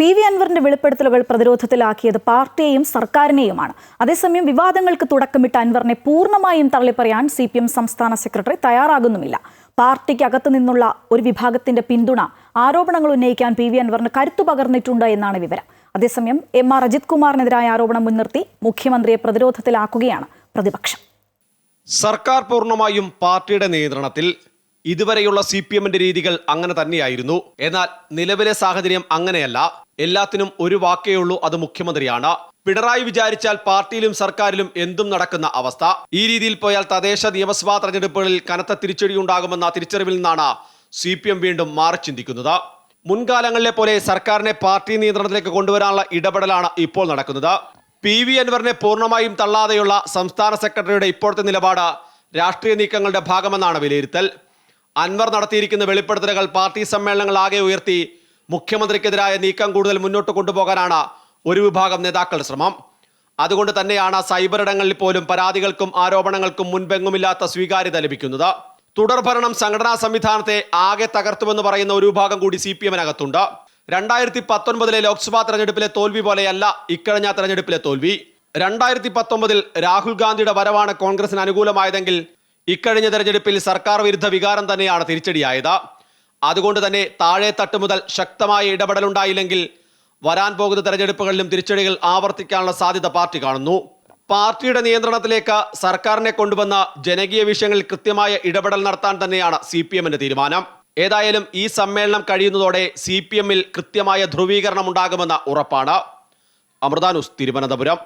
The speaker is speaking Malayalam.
പി വി അൻവറിന്റെ വെളിപ്പെടുത്തലുകൾ പ്രതിരോധത്തിലാക്കിയത് പാർട്ടിയെയും സർക്കാരിനെയുമാണ്. അതേസമയം വിവാദങ്ങൾക്ക് തുടക്കമിട്ട അൻവറിനെ പൂർണമായും തള്ളിപ്പറയാൻ സി പി എം സംസ്ഥാന സെക്രട്ടറി തയ്യാറാകുന്നുമില്ല. പാർട്ടിക്ക് അകത്തു നിന്നുള്ള ഒരു വിഭാഗത്തിന്റെ പിന്തുണ ആരോപണങ്ങൾ ഉന്നയിക്കാൻ പി വി അൻവറിന് കരുത്തു പകർന്നിട്ടുണ്ട് എന്നാണ് വിവരം. അതേസമയം എം ആർ അജിത് കുമാറിനെതിരായ ആരോപണം മുൻനിർത്തി മുഖ്യമന്ത്രിയെ പ്രതിരോധത്തിലാക്കുകയാണ് പ്രതിപക്ഷം. സർക്കാർ പൂർണമായും പാർട്ടിയുടെ നിയന്ത്രണത്തിൽ ഇതുവരെയുള്ള സി പി എമ്മിന്റെ രീതികൾ അങ്ങനെ തന്നെയായിരുന്നു. എന്നാൽ നിലവിലെ സാഹചര്യം അങ്ങനെയല്ല. എല്ലാത്തിനും ഒരു വാക്കേ ഉള്ളൂ അത് മുഖ്യമന്ത്രിയാണ്. പിണറായി വിചാരിച്ചാൽ പാർട്ടിയിലും സർക്കാരിലും എന്തും നടക്കുന്ന അവസ്ഥ. ഈ രീതിയിൽ പോയാൽ തദ്ദേശ നിയമസഭാ തെരഞ്ഞെടുപ്പുകളിൽ കനത്ത തിരിച്ചടി ഉണ്ടാകുമെന്ന തിരിച്ചറിവിൽ നിന്നാണ് സി പി എം വീണ്ടും മാറി ചിന്തിക്കുന്നത്. മുൻകാലങ്ങളിലെ പോലെ സർക്കാരിനെ പാർട്ടി നിയന്ത്രണത്തിലേക്ക് കൊണ്ടുവരാനുള്ള ഇടപെടലാണ് ഇപ്പോൾ നടക്കുന്നത്. പി വി അൻവറിനെ പൂർണമായും തള്ളാതെയുള്ള സംസ്ഥാന സെക്രട്ടറിയുടെ ഇപ്പോഴത്തെ നിലപാട് രാഷ്ട്രീയ നീക്കങ്ങളുടെ ഭാഗമെന്നാണ് വിലയിരുത്തൽ. അൻവർ നടത്തിയിരിക്കുന്ന വെളിപ്പെടുത്തലുകൾ പാർട്ടി സമ്മേളനങ്ങൾ ആകെ ഉയർത്തി മുഖ്യമന്ത്രിക്കെതിരായ നീക്കം കൂടുതൽ മുന്നോട്ട് കൊണ്ടുപോകാനാണ് ഒരു വിഭാഗം നേതാക്കളുടെ ശ്രമം. അതുകൊണ്ട് തന്നെയാണ് സൈബർ ഇടങ്ങളിൽ പോലും പരാതികൾക്കും ആരോപണങ്ങൾക്കും മുൻപെങ്ങുമില്ലാത്ത സ്വീകാര്യത ലഭിക്കുന്നത്. തുടർഭരണം സംഘടനാ സംവിധാനത്തെ ആകെ തകർത്തുവെന്ന് പറയുന്ന ഒരു വിഭാഗം കൂടി സി പി എമ്മിനകത്തുണ്ട്. രണ്ടായിരത്തി പത്തൊൻപതിലെ ലോക്സഭാ തെരഞ്ഞെടുപ്പിലെ തോൽവി പോലെയല്ല ഇക്കഴിഞ്ഞ തെരഞ്ഞെടുപ്പിലെ തോൽവി. രണ്ടായിരത്തി പത്തൊമ്പതിൽ രാഹുൽ ഗാന്ധിയുടെ വരവാണ് കോൺഗ്രസിന് അനുകൂലമായതെങ്കിൽ ഇക്കഴിഞ്ഞ തെരഞ്ഞെടുപ്പിൽ സർക്കാർ വിരുദ്ധ വികാരം തന്നെയാണ് തിരിച്ചടിയായത്. അതുകൊണ്ട് തന്നെ താഴെ തട്ട് മുതൽ ശക്തമായ ഇടപെടലുണ്ടായില്ലെങ്കിൽ വരാൻ പോകുന്ന തെരഞ്ഞെടുപ്പുകളിലും തിരിച്ചടികൾ ആവർത്തിക്കാനുള്ള സാധ്യത പാർട്ടി കാണുന്നു. പാർട്ടിയുടെ നിയന്ത്രണത്തിലേക്ക് സർക്കാരിനെ കൊണ്ടുവന്ന ജനകീയ വിഷയങ്ങളിൽ കൃത്യമായ ഇടപെടൽ നടത്താൻ തന്നെയാണ് സി പി എമ്മിന്റെ തീരുമാനം. ഏതായാലും ഈ സമ്മേളനം കഴിയുന്നതോടെ സി പി എമ്മിൽ കൃത്യമായ ധ്രുവീകരണം ഉണ്ടാകുമെന്ന ഉറപ്പാണ്. അമൃതാനുസ് തിരുവനന്തപുരം.